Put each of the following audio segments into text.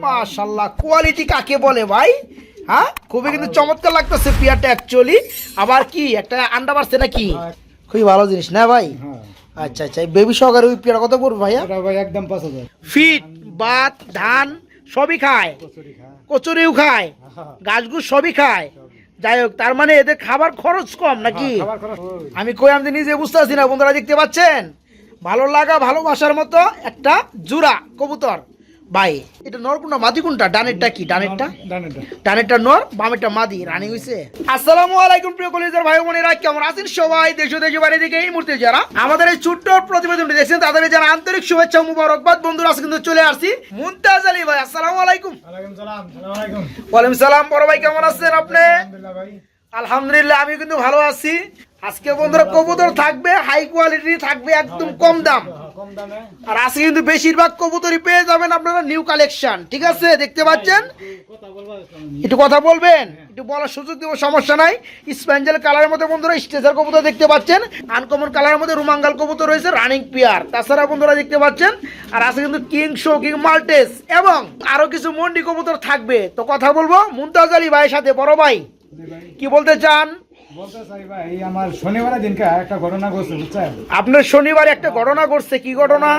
মাশাল্লাহ কোয়ালিটি কাকে বলে ভাই? হ্যাঁ? খুবই কিন্তু চমৎকার লাগতেছে পিয়ারটা অ্যাকচুয়ালি আবার কি একটা আন্ডা পারছে নাকি? খুবই ভালো জিনিস না ভাই? হ্যাঁ। আচ্ছা আচ্ছা বেবি সহকারে ওই পিয়ার কত পড়বে ভাইয়া? ভাই একদম পাঁচ হাজার। ফিট বাত ধান সবই খায়। কচুরি কচুরিও খায়। হ্যাঁ। গাছগুছ সবই খায়। যাই হোক তার মানে এদের খাবার খরচ কম নাকি? হ্যাঁ, খাবার খরচ ওই। আমি কই আমি নিজে বুঝতে পারছি না বন্ধুরা দেখতে পাচ্ছেন? ভালো লাগা ভালোবাসার মতো একটা জুরা কবুতর। ভাই এটা নর কোনটা? মাদি কোনটা? ডানেরটা কি? ডানেরটা? ডানেরটা। নর বামেরটা মাদি। রানিং হইছে। আসসালামু আলাইকুম প্রিয় কলেজের ভাই বোনেরা কেমন আছেন সবাই? দেশ ও দেশের বাইরে থেকে এই মুহূর্তে যারা আমাদের এই ছোট্ট প্রতিবেদনটি দেখছেন তাদের যারা আন্তরিক শুভেচ্ছা মুবারকবাদ। বন্ধুরা আজকে কিন্তু চলে আসছি মুমতাজ আলী ভাই। আসসালামু আলাইকুম। ওয়ালাইকুম সালাম বড় ভাই কেমন আছেন আপনি? আলহামদুলিল্লাহ ভাই। আলহামদুলিল্লাহ আমি কিন্তু ভালো আছি। আজকে বন্ধুরা কবুতর থাকবে হাই কোয়ালিটি থাকবে একদম কম দাম। হ্যাঁ, কম দামে। আর আজকে কিন্তু বেশিরভাগ কবুতরই পেয়ে যাবেন আপনারা নিউ কালেকশন ঠিক আছে? দেখতে পাচ্ছেন? একটু কথা বলবেন? একটু বলার সুযোগ দেবো সমস্যা নাই। স্প্যাঞ্জেল কালারের মধ্যে বন্ধুরা স্টেজার কবুতর দেখতে পাচ্ছেন। আনকমন কালারের মধ্যে রুমাঙ্গাল কবুতর রয়েছে রানিং পিয়ার তাছাড়া বন্ধুরা দেখতে পাচ্ছেন আর আছে কিন্তু কিং শো কিং মাল্টেস এবং আরও কিছু মন্ডি কবুতর থাকবে। তো কথা বলব মুমতাজ আলী ভাইয়ের সাথে বড় ভাই। কি বলতে চান? বলতে ভাই আমার শনিবারের দিনকে একটা ঘটনা ঘটছে বুঝছেন? আপনার শনিবার একটা ঘটনা ঘটছে কি ঘটনা?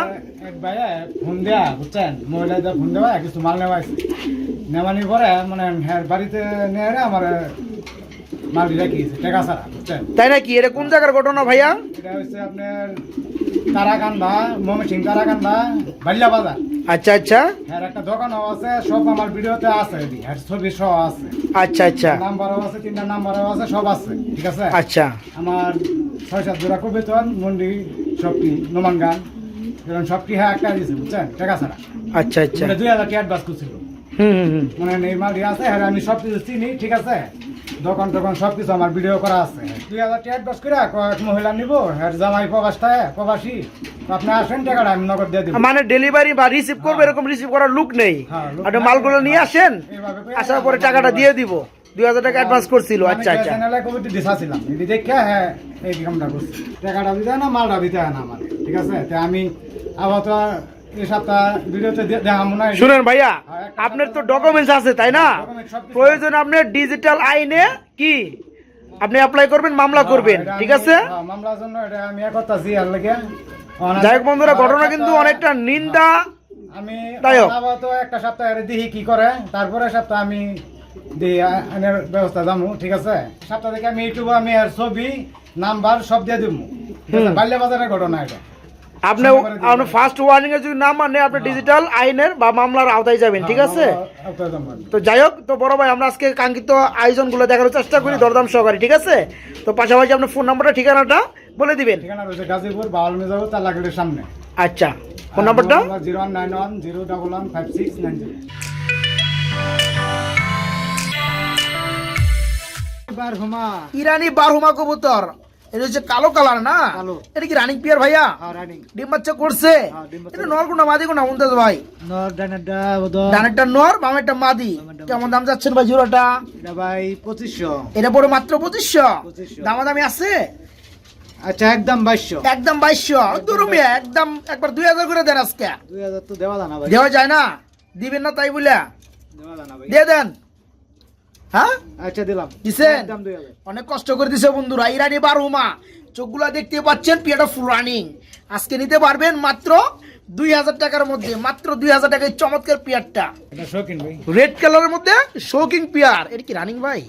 ভাইয়া ফোন দেয়া বুঝছেন? মহিলাদের ফোন দেওয়া কিছু মাল নেওয়া পরে মানে হ্যাঁ বাড়িতে নিয়ে আমার মাল রেখেছে টাকা ছাড়া বুঝছেন? তাই নাকি? এটা কোন জায়গার ঘটনা ভাইয়া? এটা হচ্ছে আপনার তারাকান্দা ময়মনসিং তারাকান্দা বাল্লা বাজার। আচ্ছা আচ্ছা। হ্যাঁ একটা দোকানও আছে সব আমার ভিডিওতে আছে আর ছবি সহ আছে। আচ্ছা আচ্ছা। নাম্বারও আছে তিনটা নাম্বারও আছে সব আছে ঠিক আছে? আচ্ছা। আমার ছয় সাত জোড়া কবিতন মন্ডি সবটি নোমান গান এরকম সবটি হ্যাঁ একটা দিয়েছে বুঝছেন? টাকা ছাড়া। আচ্ছা আচ্ছা। দুই হাজার টাকা বাস করছিল। মানে এই মাল আছে হ্যাঁ আমি সব কিছু চিনি ঠিক আছে? দোকান টোকান সব কিছু আমার ভিডিও করা আছে। দুই হাজার টাকা বাস করে কয়েক মহিলা নিব হ্যাঁ জামাই প্রবাস। থাকে প্রবাসী আপনি আসেন টাকাটা আমি নগদ দিয়ে দিব। মানে ডেলিভারি বা রিসিভ করব এরকম রিসিভ করার লুক নেই। হ্যাঁ, আপনি মালগুলো নিয়ে আসেন আসার পরে টাকাটা দিয়ে দিব। দুই হাজার টাকা অ্যাডভান্স করছিল আচ্ছা আচ্ছা। চ্যানেলে কবিতা দিছাছিলাম। এটি দেখে হ্যাঁ এই কামটা করছি। টাকাটা দিতে হয় না মালটা দিতে হয় না আমার ঠিক আছে? তো আমি আবার তো শুনেন ভাইয়া হ্যাঁ, আপনার তো ডকুমেন্টস আছে তাই না? প্রয়োজন আপনার ডিজিটাল আইনে কি? আপনি অ্যাপ্লাই করবেন মামলা করবেন ঠিক আছে? হ্যাঁ, মামলার জন্য এটা আমি করতেছি আর লেগে। যাই হোক বন্ধুরা ঘটনা কিন্তু অনেকটা নিন্দা। আমি একটা সপ্তাহ দেখি কি করে। তারপরে সপ্তাহ আমি ব্যবস্থা জামু ঠিক আছে? সপ্তাহ থেকে আমি ইউটিউবে আমি আর ছবি নাম্বার সব দিয়ে দিব বাল্য বাজারের ঘটনা এটা। আপনি আপনি ফার্স্ট ওয়ার্নিং এর যদি না মানে আপনি ডিজিটাল আইনের বা মামলার আওতায় যাবেন ঠিক আছে? হ্যাঁ। তো যাই হোক তো বড় ভাই আমরা আজকে কাঙ্ক্ষিত আয়োজনগুলো দেখার চেষ্টা করি দরদাম সহকারে ঠিক আছে? তো পাশাপাশি আপনার ফোন নাম্বারটা ঠিকানাটা বলে দিবেন। ঠিকানা রয়েছে গাজীপুর বাউল মেজাবু তালাগের সামনে। আচ্ছা ফোন নাম্বারটা zero one nine one zero double one five six nine zero. ইরানি বারহুমা কবুতর। এটা হচ্ছে কালো কালার না? এটা কি রানিং পিয়ার ভাইয়া? হ্যাঁ ডিম বাচ্চা করছে? হ্যাঁ, এটা নর মাদি মুমতাজ ভাই? নর ডানেরটা ডানেরটা নর বামেরটা মাদি? কেমন দাম যাচ্ছেন ভাই জোড়াটা? এটা ভাই পঁচিশশো। এটা পড়ে মাত্র পঁচিশশো? 2500 দামাদামি আছে? আচ্ছা একদম বাইশশো। একদম বাইশশো? একদম একবার দুই হাজার করে দেন আজকে। দুই হাজার তো দেওয়া যায় না দিবেন না তাই বলে? দেওয়া দিয়ে দেন। হ্যাঁ? আচ্ছা দিলাম। দিছেন? একদম দুই হাজার অনেক কষ্ট করে দিছে বন্ধুরা। ইরানি বারুমা চোখগুলা দেখতে পাচ্ছেন পিয়াটা ফুল রানিং আজকে নিতে পারবেন মাত্র দুই হাজার টাকার মধ্যে মাত্র দুই হাজার টাকায় চমৎকার পিয়ারটা। শৌখিন রেড কালারের মধ্যে শৌকিং পিয়ার। এটা কি রানিং ভাই?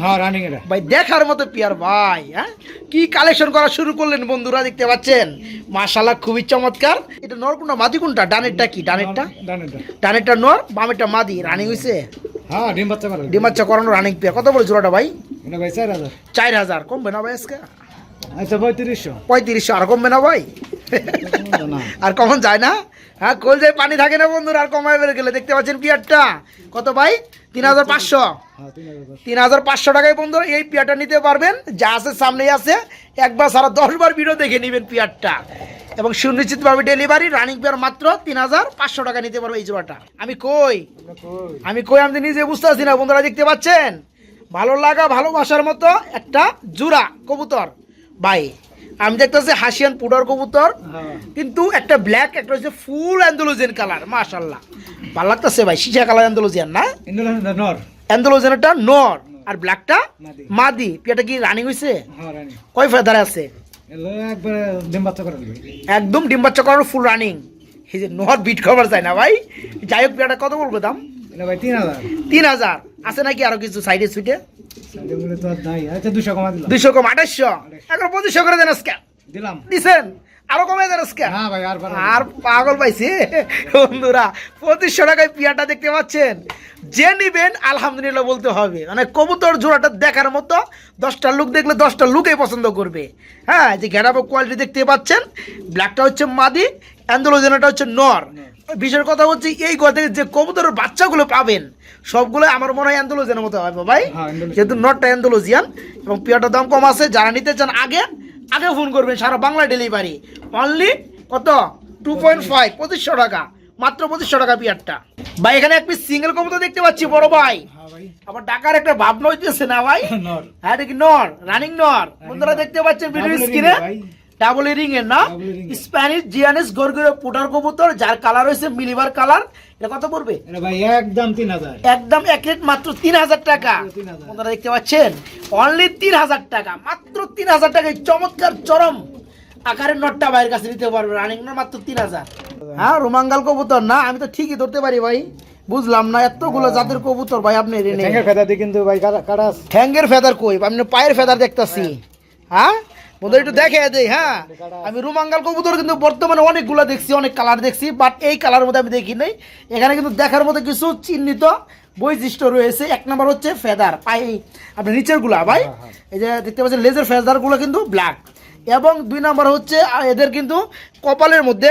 হ্যাঁ রানিং এটা ভাই দেখার মতো পিয়ার ভাই হ্যাঁ? কি কালেকশন করা শুরু করলেন বন্ধুরা দেখতে পাচ্ছেন? মাশাল্লাহ খুবই চমৎকার। এটা নর কোনটা? মাদি কোনটা? ডানেরটা কি? ডানেরটা? ডানেরটা। ডানেরটা নর বামেরটা মাদি? রানিং হইছে? হ্যাঁ ডিম বাচ্চা ডিমাচ্চা করানো রানিং পিয়ার কত বলে জোড়াটা ভাই? এটা চার হাজার। কমবে না ভাই আজকে? আচ্ছা পঁয়ত্রিশশো। পঁয়ত্রিশশো আর কমবে না ভাই? আর কমন যায় না? হ্যাঁ কোল যায় পানি থাকে না বন্ধুরা আর কমায় বেড়ে গেলে দেখতে পাচ্ছেন পিয়ারটা? কত ভাই? তিন হাজার পাঁচশো। হ্যাঁ তিন হাজার পাঁচশো। টাকায় বন্ধুরা এই পিয়ারটা নিতে পারবেন। যা আছে সামনেই আছে। একবার সারা দশবার ভিডিও দেখে নেবেন পিয়ারটা। এবং সুনিশ্চিতভাবে ডেলিভারি রানিং পিয়ার মাত্র তিন হাজার পাঁচশো টাকা নিতে পারব এই জোড়াটা। আমি কই? আমি কই আমি নিজে বুঝতে পারছি না বন্ধুরা দেখতে পাচ্ছেন? ভালো লাগা ভালোবাসার মতো একটা জুরা কবুতর। ভাই আমি দেখতেছি হাসিয়ান পুডার কবুতর হ্যাঁ। কিন্তু একটা ব্ল্যাক একটা হচ্ছে ফুল অ্যান্ডোলোজেন কালার মাশাল্লাহ ভালো লাগতেছে ভাই শিশা কালার অ্যান্ডোলজিয়ান না? অ্যান্ডোলজিয়ানটা নর। আর ব্ল্যাকটা মাদি। পিয়াটা কি রানিং হয়েছে হ্যাঁ কয় ফেদারে আছে? একদম ডিম বাচ্চা করানো ফুল রানিং এই যে নর বিট কভার যায় না ভাই। যাই হোক পিয়াটা কত বলব দাম? তিন হাজার। তিন হাজার। আছে নাকি আরও কিছু সাইডে সুইটে আচ্ছা দুইশো কম আঠাশশো। এখন পঁচিশশো করে দেন আজকে। দিলাম। দিছেন? আরও কমে দেন আজকে। আর পাগল পাইছি? বন্ধুরা পঁচিশশো টাকায় পিয়াটা দেখতে পাচ্ছেন? যে নিবেন আলহামদুলিল্লাহ বলতে হবে। মানে কবুতর জোড়াটা দেখার মতো দশটা লুক দেখলে দশটা লুকেই পছন্দ করবে। হ্যাঁ যে ঘেরাবো কোয়ালিটি দেখতে পাচ্ছেন ব্ল্যাকটা হচ্ছে মাদি অ্যান্ডোলোজেনাটা হচ্ছে নর। বিশেষ কথা হচ্ছে এই কথা থেকে যে কবুতরের বাচ্চাগুলো পাবেন সবগুলো আমার মনে হয় অ্যান্ডোলোজেনের মতো হবে ভাই। হ্যাঁ। যেহেতু নটটা অ্যান্ডোলোজিয়ান এবং পিয়াটার দাম কম আছে যারা নিতে চান আগে আগে ফোন করবেন সারা বাংলা ডেলিভারি অনলি কত? টু পয়েন্ট ফাইভ পঁচিশশো টাকা। মাত্র পঁচিশশো টাকা পিয়ারটা। ভাই এখানে এক পিস সিঙ্গেল কবুতর দেখতে পাচ্ছি বড় ভাই। হ্যাঁ আবার ডাকার একটা ভাবনা হইতেছে না ভাই? হ্যাঁ এটা কি নর? রানিং নর। বন্ধুরা দেখতে পাচ্ছেন ভিডিও স্ক্রিনে। ডাবল রিং এর না। স্প্যানিশ জিয়ানিস গরগরে পোটার কবুতর যার কালার হয়েছে মিলিভার কালার এটা কত পড়বে? একদম তিন হাজার। একদম এক রেট মাত্র তিন হাজার টাকা। মাত্র 3,000 আপনারা দেখতে পাচ্ছেন? অনলি তিন হাজার টাকা মাত্র তিন হাজার টাকায় চমৎকার চরম আকারের নটটা ভাইয়ের কাছে নিতে পারবে রানিং না মাত্র তিন হাজার। হ্যাঁ রোমাঙ্গাল কবুতর না? আমি তো ঠিকই ধরতে পারি ভাই। বুঝলাম না এতগুলো জাতের কবুতর ভাই আপনি ঠ্যাঙ্গের ফেদা দিয়ে কিন্তু ভাই কাটা কাটা ঠ্যাঙ্গের ফেদার কই? আপনি পায়ের ফেদার দেখতাছি। হ্যাঁ? বন্ধু একটু দেখে দেই হ্যাঁ? আমি রুমাঙ্গাল কবুতর কিন্তু বর্তমানে অনেকগুলো দেখছি অনেক কালার দেখছি বাট এই কালার মধ্যে আমি দেখি নাই। এখানে কিন্তু দেখার মধ্যে কিছু চিহ্নিত বৈশিষ্ট্য রয়েছে। এক নম্বর হচ্ছে ফেদার পাই আপনার নিচেরগুলা ভাই এই যে দেখতে পাচ্ছেন লেজের ফেদারগুলো কিন্তু ব্ল্যাক এবং দুই নম্বর হচ্ছে এদের কিন্তু কপালের মধ্যে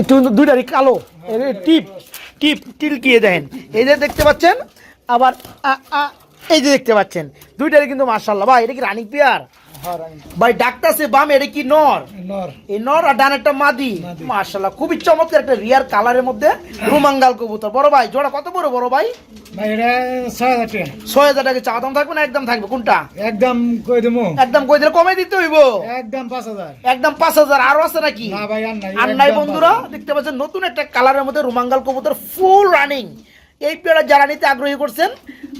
একটু কিন্তু দুইটারই কালো এর টিপ টিপ টিলকিয়ে দেন। এই যে দেখতে পাচ্ছেন আবার এই যে দেখতে পাচ্ছেন দুইটারই কিন্তু মার্শাল্লাহ ভাই এটা কি রানিং পেয়ার হ্যাঁ ভাই ডাক্তার সে বাম এটা কি নর? নর। এই নর আর ডান একটা মাদি। মার্শাল্লাহ খুবই চমৎকার একটা রিয়ার কালারের মধ্যে রুমাঙ্গাল কবুতর। বড় ভাই জোড়া কত বড় বড় ভাই? ছয় হাজার টাকা। চা দাম থাকবে না? একদম থাকবে কোনটা? একদম কই দেবো? একদম কই দিলে কমে দিতে হইব? একদম পাঁচ হাজার। একদম পাঁচ হাজার আরও আছে নাকি? না ভাই আর নাই। আর নাই বন্ধুরা দেখতে পাচ্ছেন নতুন একটা কালারের মধ্যে রুমাঙ্গাল কবুতর ফুল রানিং এই পেয়ারা যারা নিতে আগ্রহী করছেন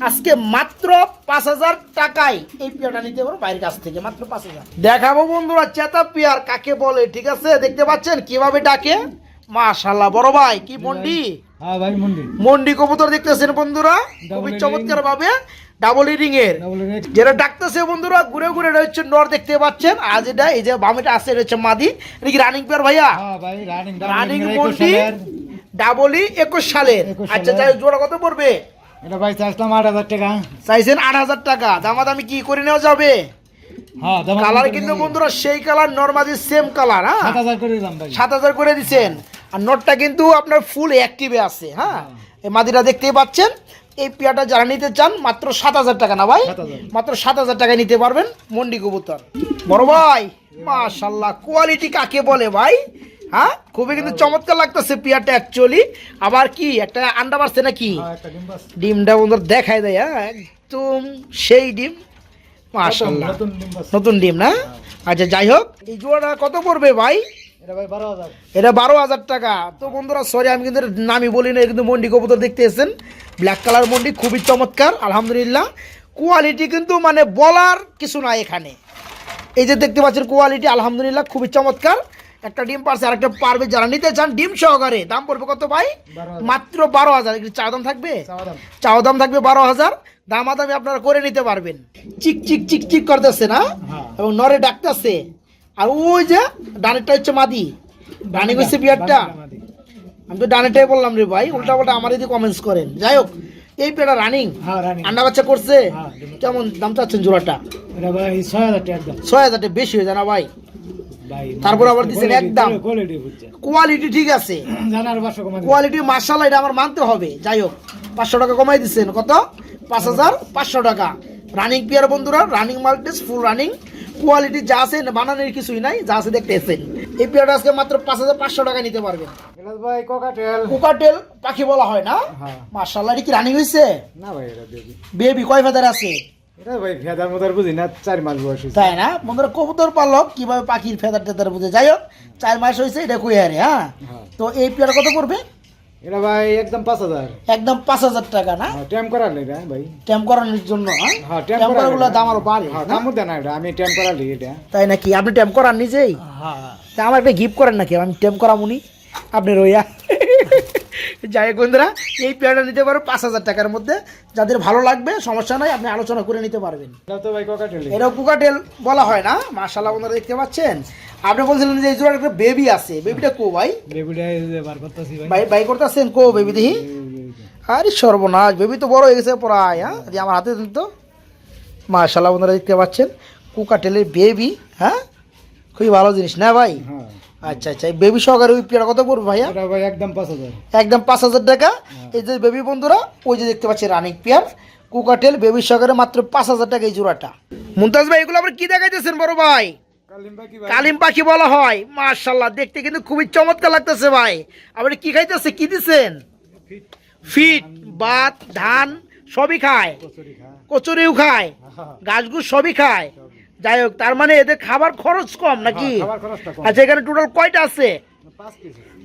আজকে মাত্র পাঁচ হাজার টাকায় এই পেয়ারটা নিতে পারো বাইরের কাছ থেকে মাত্র পাঁচ হাজার। দেখাবো বন্ধুরা চেতা পেয়ার কাকে বলে ঠিক আছে? দেখতে পাচ্ছেন? কীভাবে ডাকে? মাশাল্লাহ বড় ভাই কি মন্ডি? হ্যাঁ মন্দির মন্ডি। কবুতর দেখতেছেন বন্ধুরা? খুবই চমৎকার ভাবে ডাবল রিং এর যেটা ডাকতেছে বন্ধুরা ঘুরে ঘুরে হচ্ছে নর দেখতে পাচ্ছেন। আজ এটা এই যে বামেটা আছে এটা হচ্ছে মাদি। এটা কি রানিং পেয়ার ভাইয়া? হ্যাঁ রানিং রানিং মন্ডি। ডাবলি একুশ সালের। আচ্ছা। যাই জোড়া কত পড়বে? এটা ভাই চাইছিলাম আট হাজার টাকা। চাইছেন আট হাজার টাকা। দামাদামি কি করে নেওয়া যাবে? হ্যাঁ কালার কিন্তু বন্ধুরা সেই কালার নর্মালি সেম কালার হ্যাঁ? সাত হাজার করে দিচ্ছেন আর নোটটা কিন্তু আপনার ফুল অ্যাক্টিভে আছে হ্যাঁ? এই মাদিটা দেখতেই পাচ্ছেন। এই পেয়াটা যারা নিতে চান মাত্র সাত হাজার টাকা না ভাই? মাত্র সাত হাজার টাকায় নিতে পারবেন। মন্ডি কবুতর। বড় ভাই মাশাল্লাহ কোয়ালিটি কাকে বলে ভাই? হ্যাঁ? খুবই কিন্তু চমৎকার লাগতেছে পেয়ারটা অ্যাকচুয়ালি আবার কি একটা আন্ডা পারছে নাকি? হ্যাঁ ডিমটা বন্ধুর দেখায় দেয় হ্যাঁ একদম সেই ডিম। মাশাল্লাহ নতুন ডিম না? আচ্ছা যাই হোক এই জোড়াটা কত পড়বে ভাই? এটা বারো হাজার। টাকা। তো বন্ধুরা সরি আমি কিন্তু নামই বলি না কিন্তু মন্ডি কবুতর দেখতে এসেছেন। ব্ল্যাক কালার মন্ডি খুবই চমৎকার আলহামদুলিল্লাহ। কোয়ালিটি কিন্তু মানে বলার কিছু নাই এখানে। এই যে দেখতে পাচ্ছেন কোয়ালিটি আলহামদুলিল্লাহ খুবই চমৎকার। একটা ডিম পারছে আর একটা পারবে। যারা নিতে চান ডিম সহকারে দাম পড়বে কত ভাই? মাত্র বারো হাজার। চা দাম থাকবে? চা দাম। থাকবে বারো হাজার। দামাদামি আপনারা করে নিতে পারবেন। চিক চিক চিক চিক করতেছে না? হ্যাঁ। এবং নরে ডাকতেছে। আর ওই যে ডানেরটা হচ্ছে মাদি। ডানে হচ্ছে বিয়ারটা। আমি তো ডানেটাই বললাম রে ভাই উল্টা পাল্টা আমার এদিকে কমেন্টস করেন। যাই হোক এই পেটা রানিং হ্যাঁ আন্ডা বাচ্চা করছে। হ্যাঁ। কেমন দাম চাচ্ছেন জোড়াটা? ছয় হাজার টাকা ছয় হাজার টাকা বেশি হয়ে যায় না ভাই? তারপর আবার দিছেন একদম। কোয়ালিটি ঠিক আছে। পাঁচশো কোয়ালিটি মার্শাল এটা আমার মানতে হবে। যাই হোক পাঁচশো টাকা কমাই দিচ্ছেন কত? পাঁচ হাজার পাঁচশো টাকা। রানিং পিয়ার বন্ধুরা রানিং মাল্টিস ফুল রানিং কোয়ালিটি যা আছে বানানোর কিছুই নাই যা আছে দেখতে এসেন এই পিয়ারটা আজকে মাত্র পাঁচ হাজার পাঁচশো টাকা নিতে পারবেন। ভাই কোকাটেল কুকাটেল পাখি বলা হয় না? হ্যাঁ। মার্শাল্লাহ এটা কি রানিং হয়েছে না ভাই বেবি কয় ফেদার আছে? এটা ভাই ফেদার মদার বুঝি না চার মাস বয়স তাই না? বন্ধুরা কবুতর পালক কীভাবে পাখির ফেদার টেদার বুঝে? যাই হোক চার মাস হয়েছে এটা কুই হারে হ্যাঁ? হ্যাঁ। তো এই পেয়ার কত পড়বে এটা ভাই একদম পাঁচ হাজার। একদম পাঁচ হাজার টাকা না? ট্যাম করালি এটা ভাই। ট্যাম্প করানোর জন্য হ্যাঁ? হ্যাঁ ট্যাম দাম আরও বাড়ে হ্যাঁ না? দামও দেন না এটা আমি ট্যাম এটা। তাই নাকি? আপনি করান নিজেই? হ্যাঁ। আমার একটা গিফট করেন নাকি? আমি ট্যাম্প করামুনি। আপনি রইয়া। যাই বন্ধুরা এই পেয়ারটা নিতে পারো পাঁচ হাজার টাকার মধ্যে। যাদের ভালো লাগবে সমস্যা নাই আপনি আলোচনা করে নিতে পারবেন। এটাও কুকাটেল বলা হয় না মার্শাল্লাহ বন্ধুরা দেখতে পাচ্ছেন। আপনি বলছিলেন যে এই জোড়ার একটা বেবি আছে। বেবিটা কো ভাই? বেবিটা ভাই। ভাই করতেছেন কো বেবি দেখি। আরে সর্বনাশ বেবি তো বড় হয়ে গেছে প্রায় হ্যাঁ? আমার হাতে দিন তো। মার্শাল্লাহ বন্ধুরা দেখতে পাচ্ছেন কুকাটেলের বেবি হ্যাঁ? খুবই ভালো জিনিস না ভাই? হ্যাঁ। আচ্ছা আচ্ছা বেবি সহকারে ওই পেয়ারা কত পড়বে ভাইয়া? ভাই একদম পাঁচ হাজার। একদম পাঁচ হাজার টাকা। এই যে বেবি বন্ধুরা ওই যে দেখতে পাচ্ছি রানিক পেয়ার কুকাটেল বেবি সহকারে মাত্র পাঁচ হাজার টাকা এই জোড়াটা। মুমতাজ ভাই এগুলো আবার কি দেখাইতেছেন বড় ভাই? কালিম পাখি বলা হয়। মার্শাল্লাহ দেখতে কিন্তু খুবই চমৎকার লাগতেছে ভাই। আবার কি খাইতেছে কি দিছেন? ফিট। ভাত ধান সবই খায়। কচুরি কচুরিও খায়। হ্যাঁ, গাছগুছ সবই খায়। যাই হোক তার মানে এদের খাবার খরচ কম নাকি? খরচটা কম। আচ্ছা এখানে টোটাল কয়টা আছে?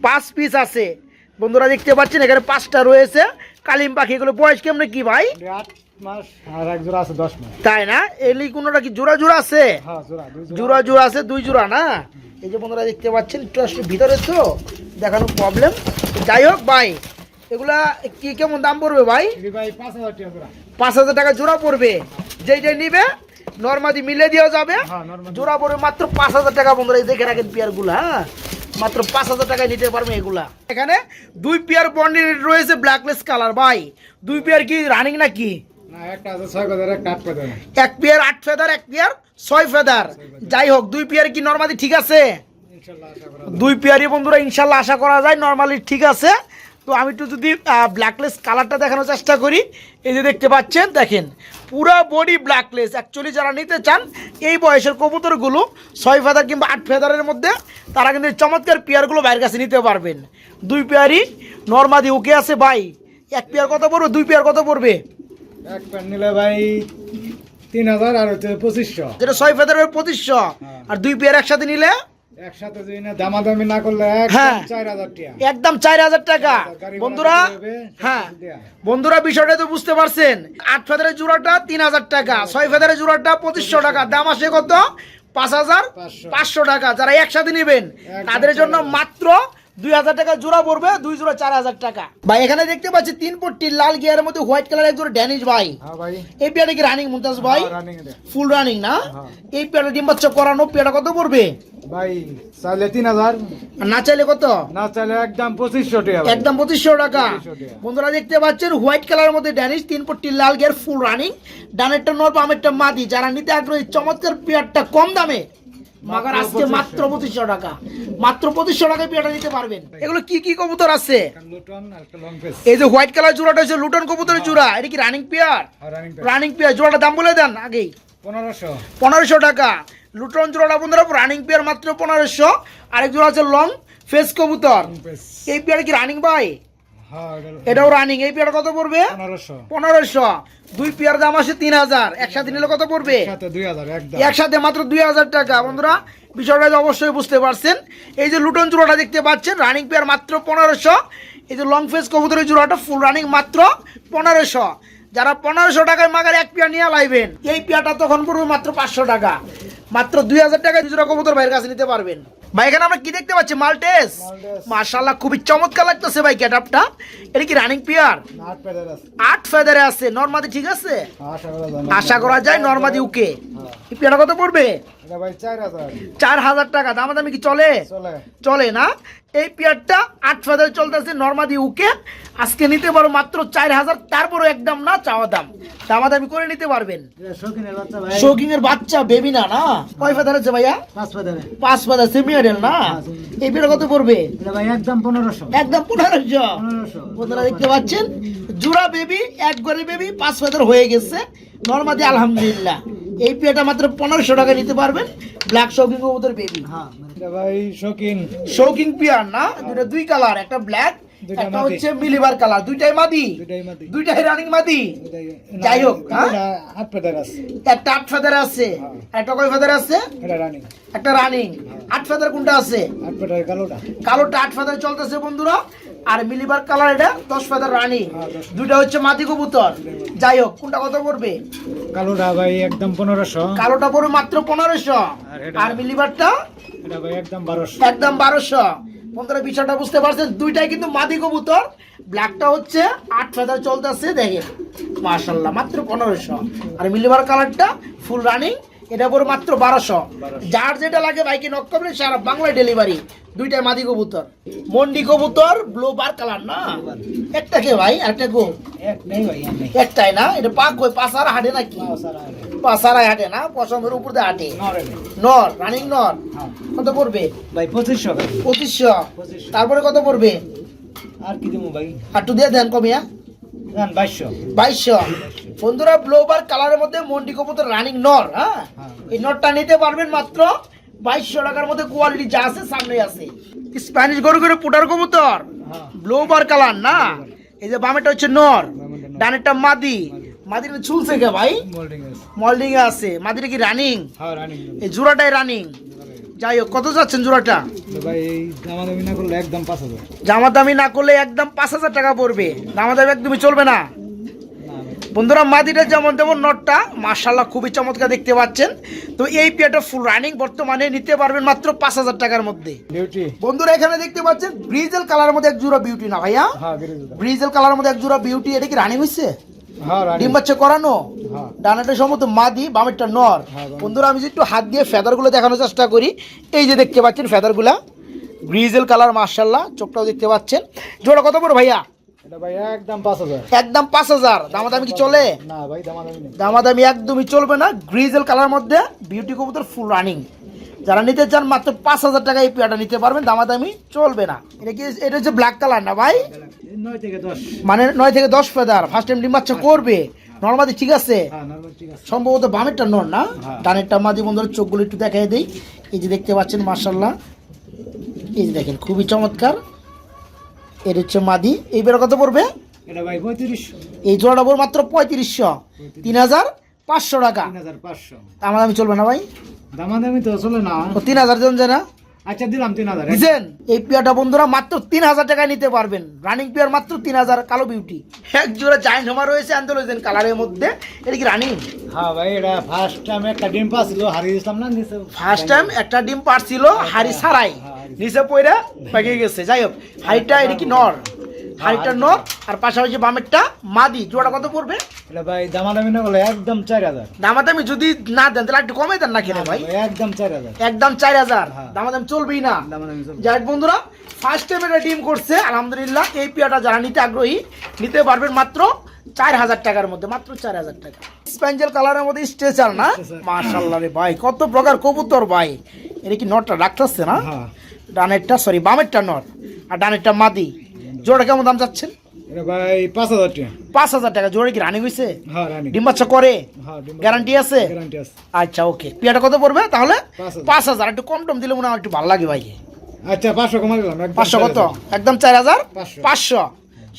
পাঁচ পিস আছে। বন্ধুরা দেখতে পাচ্ছেন এখানে পাঁচটা রয়েছে। কালিম পাখি এগুলো বয়স কেমন কি ভাই? তাই না? এলি কোনোটা কি জোড়া জোড়া আছে? হ্যাঁ জোড়া জোড়া। আছে দুই জোড়া না? এই যে বন্ধুরা দেখতে পাচ্ছেন একটু আসলে ভিতরে তো প্রবলেম যাই হোক ভাই এগুলা কি কেমন দাম পড়বে ভাই? পাঁচ হাজার টাকা জোড়া। পাঁচ হাজার টাকা জোড়া পড়বে। নিবে নর্মাদি মিলে দেওয়া যাবে। হ্যাঁ জোড়া পড়বে মাত্র পাঁচ হাজার টাকা বন্ধুরা এই দেখে রাখেন পেয়ারগুলা হ্যাঁ? মাত্র পাঁচ হাজার টাকায় নিতে পারবে এগুলা। এখানে দুই পেয়ার বন্ডের রয়েছে ব্ল্যাকলেস কালার ভাই দুই পেয়ার কি রানিং নাকি? এক পেয়ার আট ফেদার এক পেয়ার ছয় ফেদার যাই হোক দুই পেয়ার কি নর্মালি ঠিক আছে? দুই পেয়ারই বন্ধুরা ইনশাল্লাহ আশা করা যায় নর্মালি ঠিক আছে। তো আমি একটু যদি ব্ল্যাকলেস কালারটা দেখানোর চেষ্টা করি। এই যে দেখতে পাচ্ছেন দেখেন পুরো বডি ব্ল্যাকলেস অ্যাকচুয়ালি যারা নিতে চান এই বয়সের কবুতরগুলো ছয় ফেদার কিংবা আট ফেদারের মধ্যে তারা কিন্তু চমৎকার পেয়ারগুলো বাইরের কাছে নিতে পারবেন। দুই পেয়ারই নর্মাদি ওকে আছে ভাই। এক পেয়ার কত পড়বে? দুই পেয়ার কত পড়বে? এক প্যান্ট নিলে ভাই তিন হাজার আর হচ্ছে পঁচিশশো। যেটা ছয় ফেদারের পঁচিশশো। আর দুই পেয়ার একসাথে নিলে একসাথে যদি না দামাদামি না করলে হ্যাঁ। একদম চার হাজার টাকা। বন্ধুরা হ্যাঁ। বন্ধুরা বিষয়টা তো বুঝতে পারছেন। আট ফেদারের জোড়াটা তিন হাজার টাকা ছয় ফেদারের জোড়াটা পঁচিশশো টাকা। দাম আসে কত? পাঁচ হাজার। পাঁচশো। টাকা। যারা একসাথে নেবেন তাদের জন্য মাত্র দুই হাজার টাকা জোড়া পড়বে দুই জোড়া চার হাজার টাকা। ভাই এখানে দেখতে পাচ্ছি তিন পট্টি লাল গিয়ারের মধ্যে হোয়াইট কালার এক জোড়া ড্যানিশ ভাই। হ্যাঁ এই পেয়ারটা কি রানিং মুমতাজ ভাই? হ্যাঁ। ফুল রানিং না? হ্যাঁ। এই পেয়ারটা ডিম বাচ্চা করানো পেয়ারটা কত পড়বে? ভাই চাইলে তিন হাজার। না চাইলে কত? না চাইলে একদম পঁচিশশো টাকা একদম পঁচিশশো টাকা। বন্ধুরা দেখতে পাচ্ছেন হোয়াইট কালারের মধ্যে ড্যানিশ তিন পট্টি লাল গিয়ার ফুল রানিং ডানেরটা নর বামেরটা মাদি। যারা নিতে আগ্রহী চমৎকার পেয়ারটা কম দামে মাগার আজকে মাত্র পঁচিশশো টাকা। মাত্র পঁচিশশো টাকায় পেয়ারটা নিতে পারবেন। এগুলো কি কি কবুতর আছে? একটা লুটন আর একটা লং এই যে হোয়াইট কালার জোড়াটা হচ্ছে লুটন কবুতরের জোড়া এটা কি রানিং পেয়ার রানিং পেয়ার জোড়াটা দাম বলে দেন আগেই। পনেরোশো। পনেরোশো টাকা। লুটন জোড়াটা বন্ধুরা রানিং পেয়ার মাত্র পনেরোশো। আরেক জোড়া আছে লং ফেস কবুতর। এই পেয়ার কি রানিং ভাই? হ্যাঁ এটা এটাও রানিং এই পেয়ার কত পড়বে? পনেরোশো। দুই পেয়ার দাম আসে তিন হাজার। একসাথে নিলে কত পড়বে? একসাথে মাত্র দুই হাজার টাকা। বন্ধুরা বিষয়টা যে অবশ্যই বুঝতে পারছেন এই যে লুটন জোড়াটা দেখতে পাচ্ছেন রানিং পেয়ার মাত্র পনেরোশো। এই যে লং ফেস কবুতরের জোড়াটা ফুল রানিং মাত্র পনেরোশো। যারা পনেরোশো টাকায় মাগার এক পেয়ার নিয়ে লাইবেন এই পেয়ারটা তখন পড়বে মাত্র পাঁচশো টাকা। মাত্র দুই হাজার টাকায় দুজোড়া কবুতর ভাইয়ের কাছে নিতে পারবেন। ভাই এখানে আমরা কি দেখতে পাচ্ছি? মাল্টেস। মার্শাল্লাহ খুবই চমৎকার লাগতেছে ভাই গেটআপটা এটা কি রানিং পিয়ার আট ফেদারে আছে। নর্মাদি ঠিক আছে? আশা করা যায় নর্মাদি উকে পেয়ারটা কত পড়বে? চার হাজার। টাকা দামাদামি কি চলে? চলে। না? এই পেয়ারটা আট চলতেছে নর্মাদি উকে। আজকে নিতে পারো মাত্র চার হাজার তারপরও একদম না চাওয়া দাম। দামাদামি করে নিতে পারবেন। শৌকিং এর বাচ্চা বেবি না না? কয় ফেদার আছে ভাইয়া? পাঁচ ফেদার সেমিয়ারেল না? এই পেয়ারটা কত পড়বে? একদম পনেরোশো। একদম পনেরোশো। পনেরোশো। দেখতে পাচ্ছেন জোড়া বেবি এক গড়ে বেবি পাঁচ ফেদার হয়ে গেছে। নর্মাদি আলহামদুলিল্লাহ। এই পেয়ারটা মাত্র পনেরোশো টাকা নিতে পারবেন। ব্ল্যাক শৌকিং কবুতর বেবি হ্যাঁ এটা ভাই শৌখিন। শৌকিং পিয়ার না? দুটা দুই কালার একটা ব্ল্যাক একটা হচ্ছে মিলিবার কালার। দুইটাই মাদি? দুইটাই রানিং মাদি? যাই হোক, হ্যাঁ? আট প্যাডের আছে। একটা আট ফেদার আছে। একটা কয় ফেদার আছে? এটা রানিং একটা রানিং আট ফেদার কোনটা আছে? আট প্যাডের কালোটা। কালোটা আট ফেদার চলতেছে বন্ধুরা। আর মিলিবার কালার এটা দশ ফেদার রানী। হ্যাঁ। দুইটা হচ্ছে মাদি কবুতর। যাই হোক কোনটা কত পড়বে? কালোটা ভাই একদম পনেরোশো। কালোটা পড়বে মাত্র পনেরোশো। আর মিলিবারটা একদম বারোশো। একদম বারোশো। বন্ধুরা বিষয়টা বুঝতে পারছেন দুইটাই কিন্তু মাদি কবুতর। ব্ল্যাকটা হচ্ছে আট ফেদার চলতেছে দেখেন। মার্শাল্লাহ মাত্র পনেরোশো। আর মিলিবার কালারটা ফুল রানিং এটা পড়ে মাত্র বারোশো। যার যেটা লাগে বাইকে নক করবেন সারা বাংলায় ডেলিভারি দুইটাই মাদি কবুতর। মন্ডি কবুতর ব্লু বার কালার না? একটা কে ভাই আরেকটা গো। ভাই একটাই। না? এটা পাক কই পাসার হাটে নাকি? পাসারায় হাটে। না? পছন্দের উপর দিয়ে হাটে নর রানিং নর। কত পড়বে? ভাই পঁচিশশো পঁচিশশো। তারপরে কত পড়বে? আর কি দেবো ভাই? একটু দিয়ে দেন কমিয়া। বাইশশো। বাইশশো। বন্ধুরা ব্লোবার কালারের মধ্যে মন্ডি কবুতর রানিং নর হ্যাঁ? হ্যাঁ। এই নটটা নিতে পারবেন মাত্র বাইশশো টাকার মধ্যে কোয়ালিটি যা আছে সামনে আছে। স্প্যানিশ গরু করে পুটার কবুতর হ্যাঁ। ব্লোবার কালার না? এই যে বামেটা হচ্ছে নর ডানেরটা মাদি। মাদিটা ঝুলছে কে ভাই। মোল্ডিং আছে। মল্ডিং এ আছে। মাদিটা কি রানিং হ্যাঁ রানিং এই জোড়াটাই রানিং যাই হোক কত যাচ্ছেন জোড়াটা? জামা দামি না করলে একদম পাঁচ হাজার। টাকা পড়বে। জামা দামি একদমই চলবে না। বন্ধুরা মাদিটা যেমন তেমন নটটা মার্শাল্লাহ খুবই চমৎকার দেখতে পাচ্ছেন। তো এই পেয়ারটা ফুল রানিং বর্তমানে নিতে পারবেন মাত্র পাঁচ হাজার টাকার মধ্যে। বন্ধুরা এখানে দেখতে পাচ্ছেন ব্রিজেল কালার মধ্যে এক জোড়া বিউটি না ভাইয়া? হ্যাঁ ব্রিজেল কালারের মধ্যে এক জোড়া বিউটি এটা কি রানিং হয়েছে হ্যাঁ রানিং ডিম বাচ্চা করানো? হ্যাঁ। ডানাটা সম্ভবত মাদি বামেরটা নর। হ্যাঁ, বন্ধুরা আমি একটু হাত দিয়ে ফেদারগুলো দেখানোর চেষ্টা করি এই যে দেখতে পাচ্ছেন ফেদারগুলা গ্রিজেল কালার মার্শাল্লাহ চোখটাও দেখতে পাচ্ছেন। জোড়া কত পড়ে ভাইয়া? এটা ভাই একদম একদম দামাদামি কি চলে? না ভাই দামাদামি নেই। দামাদামি একদমই চলবে না। গ্রিজেল কালার মধ্যে বিউটি কবুতর ফুল রানিং যারা নিতে চান মাত্র পাঁচ হাজার টাকা এই পেয়ারটা নিতে পারবেন। দামাদামি চলবে না। এটা কি এটা হচ্ছে ব্ল্যাক কালার না ভাই? মানে নয় থেকে দশ ফেদার ফার্স্ট টাইম ডিম বাচ্চা করবে। নর্মালি ঠিক আছে? হ্যাঁ ঠিক আছে। সম্ভবত বামেরটা নর না? হ্যাঁ। ডানেরটা মাদি বন্ধুরা চোখগুলো একটু দেখাই দেই। এই যে দেখতে পাচ্ছেন মার্শাল্লাহ এই যে দেখেন খুবই চমৎকার। এর হচ্ছে মাদি। এই বেড়া কত পড়বে? এটা এই জোড়াটা পড়বে মাত্র পঁয়ত্রিশশো। তিন হাজার পাঁচশো টাকা। আমার দামি চলবে না ভাই? দামাদামি তো চলে না। তিন হাজার জন যায় না? আচ্ছা দিলাম তিন হাজার বুঝছেন? এই পেয়ারটা বন্ধুরা মাত্র তিন হাজার টাকায় নিতে পারবেন। রানিং পেয়ার মাত্র তিন হাজার কালো বিউটি এক জোড়া জায়েন্ট হোমা রয়েছে আন্দোলন কালারের মধ্যে। এটা কি রানিং হ্যাঁ ভাই এটা ফার্স্ট টাইম একটা ডিম পাচ্ছিল হারিয়ে দিয়েছিলাম না নিচে ফার্স্ট টাইম একটা ডিম পারছিল হাড়ি সারাই হ্যাঁ, নিচে পইরা পেকে গেছে। যাই হোক হাইটা এটা কি নর? হাড়িটা নর আর পাশাপাশি বামেরটা মাদি। জোড়া কত পড়বে? এটা ভাই দামাদামি না করলে একদম চার হাজার। দামাদামি যদি না দেন তাহলে একটু কমে দেন না খেলে ভাই? একদম চার হাজার। একদম চার হাজার। হ্যাঁ। দামাদামি চলবেই না। যাই বন্ধুরা ফার্স্ট টাইম এটা ডিম করছে আলহামদুলিল্লাহ এই পিয়াটা যারা নিতে আগ্রহী নিতে পারবেন মাত্র চার হাজার টাকার মধ্যে মাত্র চার হাজার টাকা। স্প্যাঞ্জেল কালারের মধ্যে স্ট্রেচার না? মার্শাল্লাহ রে ভাই কত প্রকার কবুতর ভাই। এটা কি নটটা রাখতেছে না? হ্যাঁ। ডানেরটা সরি বামেরটা নট আর ডানেরটা মাদি। জোড়া কেমন দাম চাচ্ছেন? ভাই পাঁচ হাজার টাকা। পাঁচ হাজার টাকা জোড়া কি রানিং হয়েছে হ্যাঁ ডিম বাচ্চা করে? হ্যাঁ গ্যারান্টি আছে? আচ্ছা ওকে পিয়াটা কত পড়বে তাহলে? পাঁচ হাজার। একটু কম টম দিলে মনে হয় একটু ভালো লাগে ভাই আচ্ছা পাঁচশো কমা দিলাম পাঁচশো কত? একদম চার হাজার? পাঁচশো। পাঁচশো।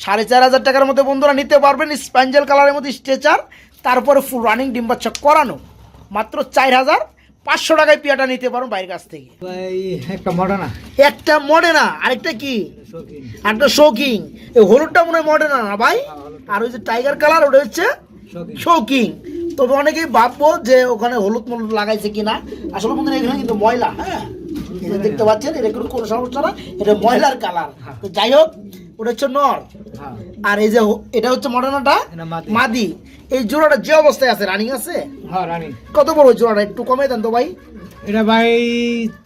সাড়ে চার হাজার টাকার মধ্যে বন্ধুরা নিতে পারবেন স্প্যাঞ্জেল কালারের মধ্যে স্ট্রেচার তারপরে ফুল রানিং ডিম বাচ্চা করানো। মাত্র চার হাজার। পাঁচশো টাকায় পিয়াটা নিতে পারো বাইরের কাছ থেকে। একটা মডার্না একটা মডেনা আরেকটা কি? একটা শৌকিং এই হলুদটা মনে হয় মডেনা না ভাই? আর ওই যে টাইগার কালার ওটা হচ্ছে শৌকিং তবে অনেকেই ভাববো যে ওখানে হলুদ মলুদ লাগাইছে কিনা। আসলে বন্ধুরা এখানে কিন্তু ময়লা হ্যাঁ? দেখতে পাচ্ছেন এটা কোনো সমস্যা না এটা ময়লার কালার। তো যাই হোক ওটা হচ্ছে নর। হ্যাঁ। আর এই যে এটা হচ্ছে মডার্নাটা মাদি। মাদি। এই জোড়াটা যে অবস্থায় আছে রানিং আছে? হ্যাঁ রানি কত বড় জোড়াটা? একটু কমে দেন তো ভাই। এটা ভাই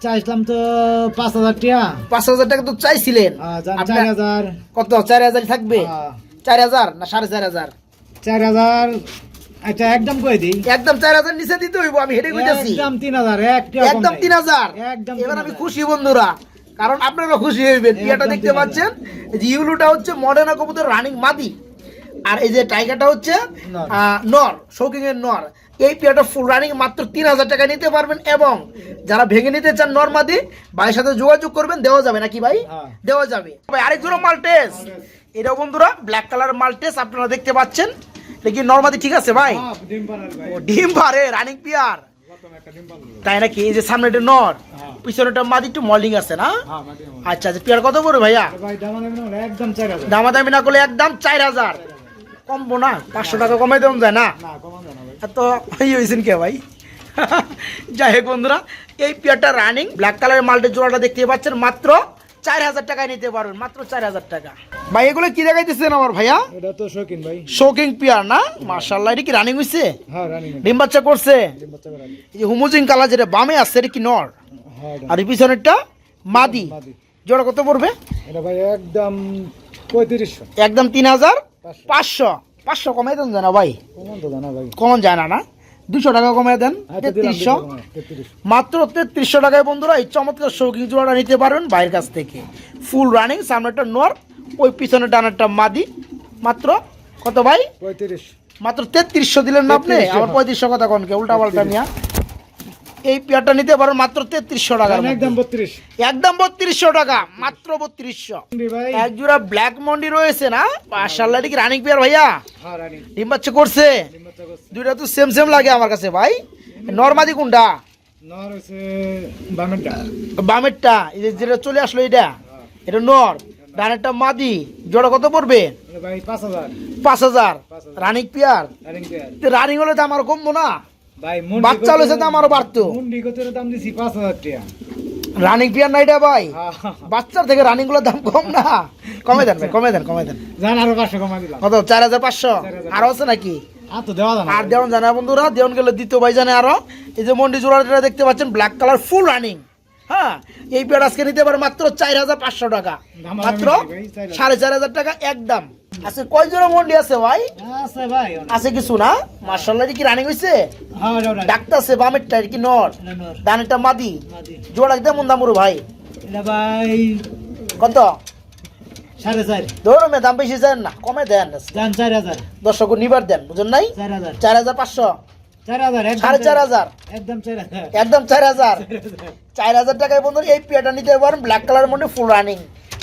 চাইছিলাম তো পাঁচ হাজার টাকা। পাঁচ হাজার টাকা তো চাইছিলেন। চার হাজার। কত? চার হাজার থাকবে? হ্যাঁ, চার হাজার না সাড়ে চার হাজার? চার হাজার আচ্ছা একদম কই দিই? একদম চার হাজার নিচে দিতে হইব আমি কইতেছি। একদম একদম এবার আমি খুশি বন্ধুরা। কারণ আপনারা খুশি হইবেন। বিয়াটা দেখতে পাচ্ছেন? এই যে ইউলুটা হচ্ছে মডার্না কবুতর রানিং মাদি। আর এই যে টাইগারটা হচ্ছে নর। শৌকিং এর নর। এই পিয়াটা ফুল রানিং মাত্র তিন হাজার টাকা নিতে পারবেন এবং যারা ভেঙে নিতে চান নর্মাদি ভাইয়ের সাথে যোগাযোগ করবেন দেওয়া যাবে নাকি ভাই? হ্যাঁ। দেওয়া যাবে। ভাই আরেক জোড়া মাল্টেস এটাও বন্ধুরা ব্ল্যাক কালার মাল্টেস আপনারা দেখতে পাচ্ছেন। দেখি নর্মাদি ঠিক আছে ভাই? হ্যাঁ, ডিম পারে রানিং পিয়ার। তাই নাকি? এই যে সামনে একটা নর হ্যাঁ। পিছনেটা মাদি একটু মল্ডিং আছে না? হ্যাঁ। আচ্ছা আচ্ছা পেয়ার কত পড়বে ভাইয়া? দামাদামি না করলে একদম চার হাজার। কমবো না পাঁচশো টাকা কমাই দেওয়া যায় না? এত ইয়ে হয়েছেন কে ভাই? যাই হোক বন্ধুরা এই পেয়ারটা রানিং ব্ল্যাক কালারের মালটা জোড়াটা দেখতে পাচ্ছেন মাত্র চার হাজার টাকায় নিতে পারবেন মাত্র চার হাজার টাকা। ভাই এগুলো কি দেখাইতেছেন আমার ভাইয়া? এটা তো শৌখিন ভাই। শোকিং পেয়ার না? মার্শাল্লাহ এটা কি রানিং হ্যাঁ রানি ডিম বাচ্চা করছে? ডিম বাচ্চা করে এই যে হুমুজিং কালার যেটা বামে আছে এটা কি নর? হ্যাঁ আর এই পিছনেরটা মাদি। মাদি। জোড়া কত পড়বে? এটা ভাই একদম পঁয়ত্রিশশো। একদম তিন হাজার পাঁচশো। কমাই দেন জানা ভাই। কমান তো জানা ভাই। কমন যায় না না? দুশো টাকা কমাই দেন আচ্ছা তেত্রিশশো। তেত্রিশশো মাত্র তেত্রিশশো টাকায় বন্ধুরা এই চমৎকার শৌখিন জোড়াটা নিতে পারবেন বাইরের কাছ থেকে। ফুল রানিং সামনেটা নর ওই পিছনে ডানারটা মাদি। মাত্র কত ভাই? পঁয়ত্রিশ। মাত্র তেত্রিশশো দিলেন না আপনি? আমার পঁয়ত্রিশশো কথা কনকে উল্টা পাল্টা নিয়া। এই পেয়ারটা নিতে পারেন মাত্র তেত্রিশশো টাকা একদম বত্রিশ। একদম বত্রিশশো টাকা মাত্র বত্রিশশো। ভাই। এক জোড়া ব্ল্যাক মন্ডি রয়েছে না? মাশাল্লাহ এটা কি রানিং পেয়ার ভাইয়া? হ্যাঁ ডিম বাচ্চা করছে? দুইটা তো সেম সেম লাগে আমার কাছে ভাই। নর্মাদি কোনটা? বামেরটা। বামেরটা এই যেটা চলে আসলো এটা এটা নর। ডানেরটা মাদি জোড়া কত পড়বে? ভাই পাঁচ হাজার। Running pair? রানিং হলে দাম আরও কমবো না? ভাই বাচ্চা হলেছে দাম আরও বাড়তো। রানিং পেয়ার না এটা ভাই। হ্যাঁ। বাচ্চার থেকে রানিংগুলোর দাম কম না। কমে দেন ভাই কমে দেন কমে দেন। জান আরও পাঁচশো কমা দিলাম। কত? চার হাজার পাঁচশো? 4,500 আরও আছে নাকি? আর দেওয়ান জানা বন্ধুরা দেওয়ান গেলে দ্বিতীয় ভাই জানে আরও। এই যে মন্ডি জোড়াটা দেখতে পাচ্ছেন ব্ল্যাক কালার ফুল রানিং হ্যাঁ এই পেয়ার আজকে নিতে পারে মাত্র চার হাজার পাঁচশো টাকা। মাত্র নেই ভাই, 4,000 সাড়ে চার হাজার টাকা একদম আচ্ছা কয় জোড়া মন্ডি আছে ভাই? আছে কিছু না? মার্শাল্লাহ কি রানিং হয়েছে হ্যাঁ ডাক্তার আছে বামেরটা কি নর? ডানেরটা মাদি। জোড়া কেমন দাম ভাই? ভাই কত? সাড়ে চার। দাম বেশি দেন না কমে দেন। চার হাজার। দর্শক নিবার দেন বুঝুন নাই? চার হাজার। চার হাজার পাঁচশো। চার সাড়ে চার হাজার। একদম চার হাজার। চার হাজার। টাকায় বন্ধু এই নিতে পারেন ব্ল্যাক কালার মধ্যে ফুল রানিং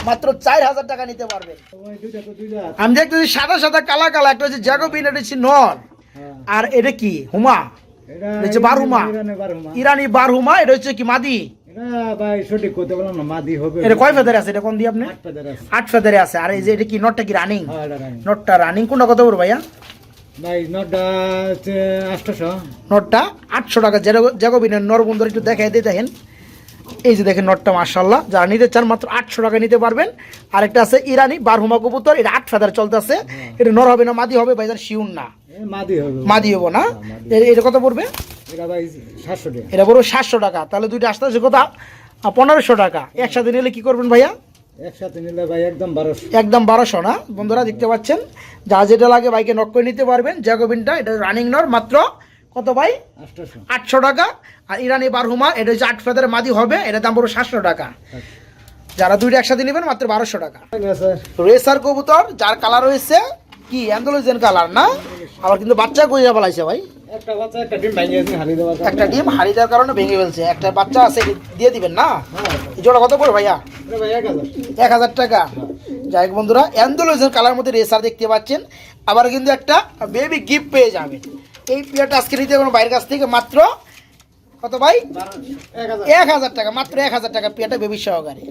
মাত্র চার হাজার টাকা নিতে পারবেন। আমি দেখতেছি সাদা সাদা কালা কালা একটা হচ্ছে জ্যাকোবিন এটা হচ্ছে নর হ্যাঁ। আর এটা কি? হুমা হচ্ছে বারহুমা। ইরানে বারহুমা এটা হচ্ছে কি মাদি? এটা ভাই সঠিক করতে পারলাম না মাদি হবে। এটা কয় ফেদারে আছে? এটা কোন দিয়ে আপনি? আট পেদের আছে। আট ফেদারে আছে। আর এই যে এটা কি নটটা কি রানিং হ্যাঁ নটটা রানিং কোনটা কত বড় ভাইয়া? ভাই নটটা আটশো। টাকা। একটু দেখাই দিয়ে দেখেন। এই যে দেখেন নটটা মার্শাল্লাহ যারা নিতে চান মাত্র আটশো টাকা নিতে পারবেন। আরেকটা আছে ইরানি বারহুমা কবুতর। এটা আট ফেদার চলতেছে। এটা নর হবে না মাদি হবে ভাইজান শিউন না। মাদি হবে। মাদি হব না। এ- এটা কত পড়বে? এটা ভাই সাতশো টাকা। তাহলে দুইটা আসতে আসে কত? পনেরোশো টাকা। একসাথে নিলে কি করবেন ভাইয়া? একসাথে নিলে ভাই একদম বারোশো। একদম বারোশো না? বন্ধুরা দেখতে পাচ্ছেন যা যেটা লাগে বাইকে নক করে নিতে পারবেন। জ্যাকোবিনটা এটা রানিং নর মাত্র কত ভাই? আটশো টাকা। আর ইরানি বারহুমা এটা হচ্ছে আট ফেদারের মাদি হবে এটা দাম পড়বে সাতশো টাকা। যারা দুইটা একসাথে নেবেন মাত্র বারোশো টাকা। রেসার কবুতর যার কালার হয়েছে কি? অ্যান্ডোলজেন কালার না? আবার কিন্তু বাচ্চা কইরা বলাইছে ভাই। একটা ডিম হারিয়ে দেওয়ার কারণে। ভেঙে ফেলছে। একটা বাচ্চা আছে দিয়ে দিবেন না? জোড়া কত পড়বে ভাইয়া? এক হাজার। টাকা। যাই হোক বন্ধুরা অ্যান্ডোলজেন কালার মধ্যে রেসার দেখতে পাচ্ছেন। আবার কিন্তু একটা বেবি গিফট পেয়ে যাবেন এই পেয়ারটা আজকে নিতে পারবেন বাইরের কাছ থেকে মাত্র কত ভাই? এক হাজার। টাকা মাত্র এক হাজার টাকা পেয়ারটা বেবি সহকারে।